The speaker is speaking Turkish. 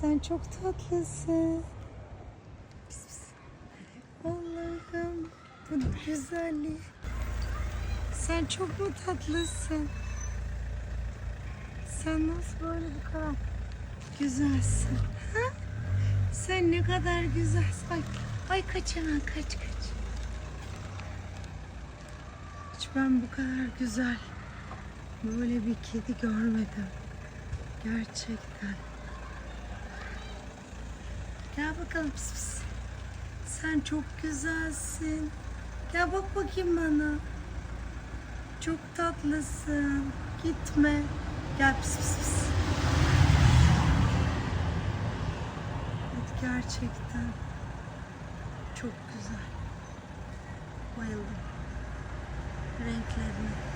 Sen çok tatlısın. Pis pis. Allah'ım bu güzelliği. Sen çok mu tatlısın? Sen nasıl böyle bu kadar güzelsin? Ha? Sen ne kadar güzelsin. Ay, ay kaç hemen kaç kaç. Hiç ben bu kadar güzel böyle bir kedi görmedim. Gerçekten. Gel bakalım pis pis. Sen çok güzelsin. Gel bak bakayım bana. Çok tatlısın. Gitme. Gel pis pis pis. Evet gerçekten. Çok güzel. Bayıldım. Renklerine.